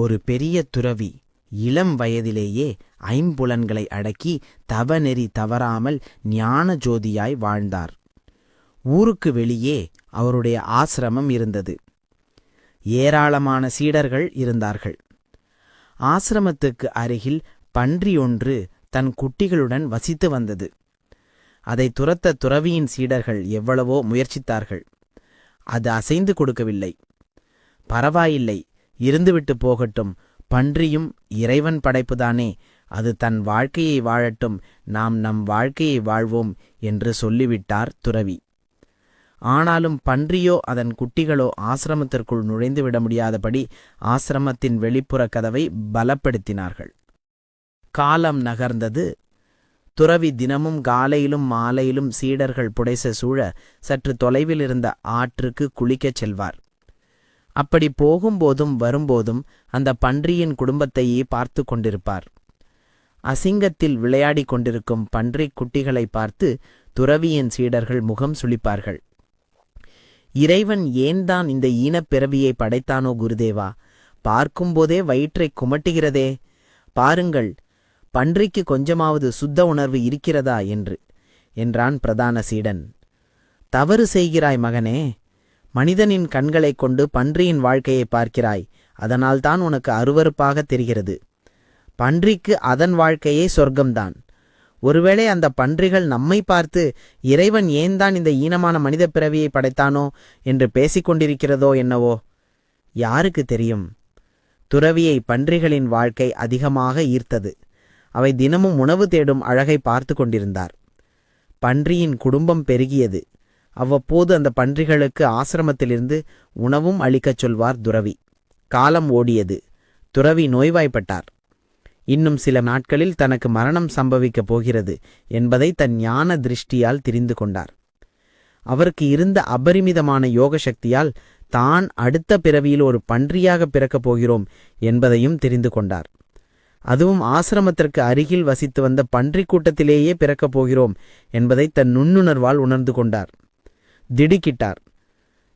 ஒரு பெரிய துறவி இளம் வயதிலேயே ஐம்புலன்களை அடக்கி தவநெறி தவறாமல் ஞான ஜோதியாய் வாழ்ந்தார். ஊருக்கு வெளியே அவருடைய ஆசிரமம் இருந்தது. ஏராளமான சீடர்கள் இருந்தார்கள். ஆசிரமத்துக்கு அருகில் பன்றி ஒன்று தன் குட்டிகளுடன் வசித்து வந்தது. அதை துரத்த துறவியின் சீடர்கள் எவ்வளவோ முயற்சித்தார்கள். அது அசைந்து கொடுக்கவில்லை. பரவாயில்லை இருந்துவிட்டு போகட்டும். பன்றியும் இறைவன் படைப்புதானே. அது தன் வாழ்க்கையை வாழட்டும். நாம் நம் வாழ்க்கையை வாழ்வோம் என்று சொல்லிவிட்டார் துறவி. ஆனாலும் பன்றியோ அதன் குட்டிகளோ ஆசிரமத்திற்குள் நுழைந்து விட முடியாதபடி ஆசிரமத்தின் வெளிப்புற கதவை பலப்படுத்தினார்கள். காலம் நகர்ந்தது. துறவி தினமும் காலையிலும் மாலையிலும் சீடர்கள் புடைச சூழ சற்று தொலைவில் இருந்த ஆற்றுக்கு குளிக்கச் செல்வார். அப்படி போகும்போதும் வரும்போதும் அந்த பன்றியின் குடும்பத்தையே பார்த்து கொண்டிருப்பார். அசிங்கத்தில் விளையாடிக் கொண்டிருக்கும் பன்றிக் குட்டிகளை பார்த்து துறவியின் சீடர்கள் முகம் சுளிப்பார்கள். இறைவன் ஏன்தான் இந்த ஈனப்பிறவியை படைத்தானோ குருதேவா? பார்க்கும்போதே வயிற்றைக் குமட்டுகிறதே. பாருங்கள் பன்றிக்கு கொஞ்சமாவது சுத்த உணர்வு இருக்கிறதா என்று என்றான் பிரதான சீடன். தவறு செய்கிறாய் மகனே மனிதனின் கண்களைக் கொண்டு பன்றியின் வாழ்க்கையை பார்க்கிறாய் அதனால்தான் உனக்கு அருவருப்பாக தெரிகிறது. பன்றிக்கு அதன் வாழ்க்கையே சொர்க்கம்தான். ஒருவேளை அந்த பன்றிகள் நம்மை பார்த்து இறைவன் ஏன்தான் இந்த ஈனமான மனித பிறவியை படைத்தானோ என்று பேசிக் கொண்டிருக்கிறதோ என்னவோ? யாருக்கு தெரியும்? துறவியை பன்றிகளின் வாழ்க்கை அதிகமாக ஈர்த்தது. அவை தினமும் உணவு தேடும் அழகை பார்த்து கொண்டிருந்தார். பன்றியின் குடும்பம் பெருகியது. அவ்வப்போது அந்த பன்றிகளுக்கு ஆசிரமத்திலிருந்து உணவும் அளிக்கச் சொல்வார் துறவி. காலம் ஓடியது. துறவி நோய்வாய்ப்பட்டார். இன்னும் சில நாட்களில் தனக்கு மரணம் சம்பவிக்கப் போகிறது என்பதை தன் ஞான திருஷ்டியால் தெரிந்து கொண்டார். அவருக்கு இருந்த அபரிமிதமான யோக சக்தியால் தான் அடுத்த பிறவியில் ஒரு பன்றியாக பிறக்கப் போகிறோம் என்பதையும் தெரிந்து கொண்டார். அதுவும் ஆசிரமத்திற்கு அருகில் வசித்து வந்த பன்றிக் கூட்டத்திலேயே பிறக்கப் போகிறோம் என்பதை தன் நுண்ணுணர்வால் உணர்ந்து கொண்டார். திடுக்கிட்டார்.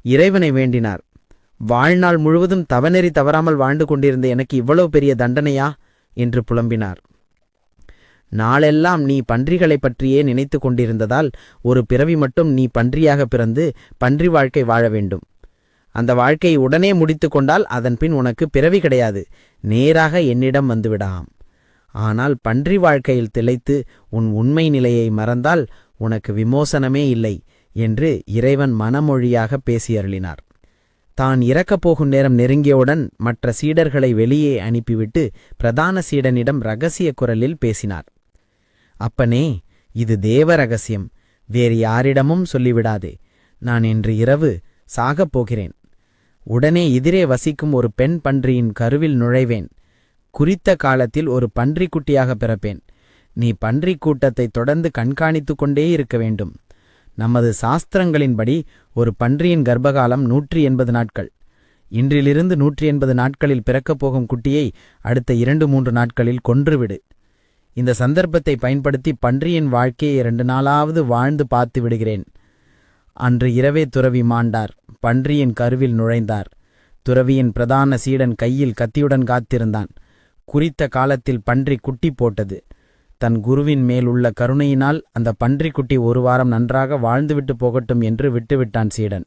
இறைவனை வேண்டினார். வாழ்நாள் முழுவதும் தவநெறி தவறாமல் வாழ்ந்து கொண்டிருந்த எனக்கு இவ்வளவு பெரிய தண்டனையா? என்று புலம்பினார். நாளெல்லாம் நீ பன்றிகளைப் பற்றியே நினைத்து கொண்டிருந்ததால் ஒரு பிறவி மட்டும் நீ பன்றியாக பிறந்து பன்றி வாழ்க்கை வாழ வேண்டும். அந்த வாழ்க்கையை உடனே முடித்து கொண்டால் அதன் பின் உனக்கு பிறவி கிடையாது. நேராக என்னிடம் வந்துவிடாம். ஆனால் பன்றி வாழ்க்கையில் திளைத்து உன் உண்மை நிலையை மறந்தால் உனக்கு விமோசனமே இல்லை என்று இறைவன் மனமொழியாக பேசியருளினார். தான் இறக்கப் போகும் நேரம் நெருங்கியவுடன் மற்ற சீடர்களை வெளியே அனுப்பிவிட்டு பிரதான சீடனிடம் ரகசிய குரலில் பேசினார். அப்பனே இது தேவ ரகசியம் வேறு யாரிடமும் சொல்லிவிடாதே. நான் இன்று இரவு சாகப் போகிறேன். உடனே எதிரே வசிக்கும் ஒரு பெண் பன்றியின் கருவில் நுழைவேன். குறித்த காலத்தில் ஒரு பன்றிக்குட்டியாக பிறப்பேன். நீ பன்றிக் கூட்டத்தை தொடர்ந்து கண்காணித்துக் கொண்டே இருக்க வேண்டும். நமது சாஸ்திரங்களின்படி ஒரு பன்றியின் கர்ப்பகாலம் நூற்றி எண்பது நாட்கள். இன்றிலிருந்து நூற்றி எண்பது நாட்களில் பிறக்கப் போகும் குட்டியை அடுத்த இரண்டு மூன்று நாட்களில் கொன்றுவிடு. இந்த சந்தர்ப்பத்தை பயன்படுத்தி பன்றியின் வாழ்க்கையை இரண்டு நாளாவது வாழ்ந்து பார்த்து விடுகிறேன். அன்று இரவே துறவி மாண்டார். பன்றியின் கருவில் நுழைந்தார். துறவியின் பிரதான சீடன் கையில் கத்தியுடன் காத்திருந்தான். குறித்த காலத்தில் பன்றி குட்டி போட்டது. தன் குருவின் மேல் உள்ள கருணையினால் அந்த பன்றிக்குட்டி ஒரு வாரம் நன்றாக வாழ்ந்துவிட்டு போகட்டும் என்று விட்டுவிட்டான் சீடன்.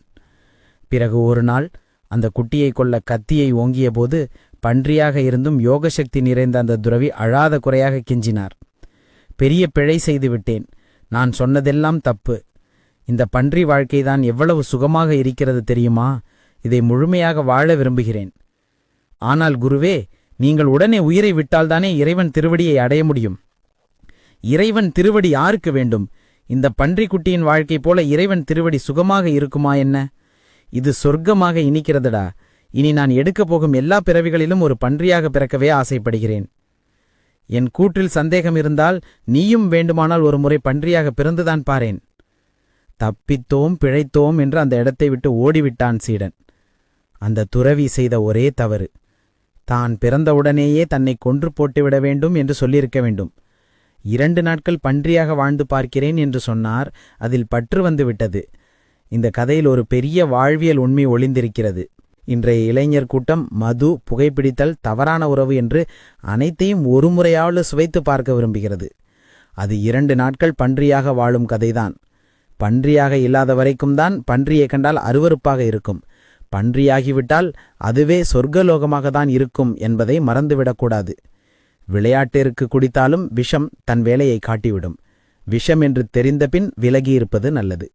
பிறகு ஒரு நாள் அந்த குட்டியை கொள்ள கத்தியை ஓங்கியபோது பன்றியாக இருந்தும் யோகசக்தி நிறைந்த அந்த துறவி அழாத குறையாக கெஞ்சினார். பெரிய பிழை செய்து விட்டேன். நான் சொன்னதெல்லாம் தப்பு. இந்த பன்றி வாழ்க்கைதான் எவ்வளவு சுகமாக இருக்கிறது தெரியுமா? இதை முழுமையாக வாழ விரும்புகிறேன். ஆனால் குருவே நீங்கள் உடனே உயிரை விட்டால்தானே இறைவன் திருவடியை அடைய முடியும். இறைவன் திருவடி யாருக்கு வேண்டும்? இந்த பன்றிக்குட்டியின் வாழ்க்கை போல இறைவன் திருவடி சுகமாக இருக்குமா என்ன? இது சொர்க்கமாக இனிக்கிறதுடா. இனி நான் எடுக்கப் போகும் எல்லா பிறவிகளிலும் ஒரு பன்றியாக பிறக்கவே ஆசைப்படுகிறேன். என் கூற்றில் சந்தேகம் இருந்தால் நீயும் வேண்டுமானால் ஒரு முறை பன்றியாக பிறந்துதான் பாரேன். தப்பித்தோம் பிழைத்தோம் என்று அந்த இடத்தை விட்டு ஓடிவிட்டான் சீடன். அந்த துறவி செய்த ஒரே தவறு. தான் பிறந்தவுடனேயே தன்னை கொன்று போட்டுவிட வேண்டும் என்று சொல்லியிருக்க வேண்டும். இரண்டு நாட்கள் பன்றியாக வாழ்ந்து பார்க்கிறேன் என்று சொன்னார். அதில் பற்று வந்துவிட்டது. இந்த கதையில் ஒரு பெரிய வாழ்வியல் உண்மை ஒளிந்திருக்கிறது. இன்றைய இளைஞர் கூட்டம் மது புகைப்பிடித்தல் தவறான உறவு என்று அனைத்தையும் ஒரு முறையாவது சுவைத்து பார்க்க விரும்புகிறது. அது இரண்டு நாட்கள் பன்றியாக வாழும் கதைதான். பன்றியாக இல்லாத வரைக்கும் தான் பன்றியை கண்டால் அருவருப்பாக இருக்கும். பன்றியாகிவிட்டால் அதுவே சொர்க்கலோகமாக தான் இருக்கும் என்பதை மறந்துவிடக்கூடாது. விளையாட்டிற்கு குடித்தாலும் விஷம் தன் வேலையை காட்டிவிடும். விஷம் என்று தெரிந்தபின் விலகியிருப்பது நல்லது.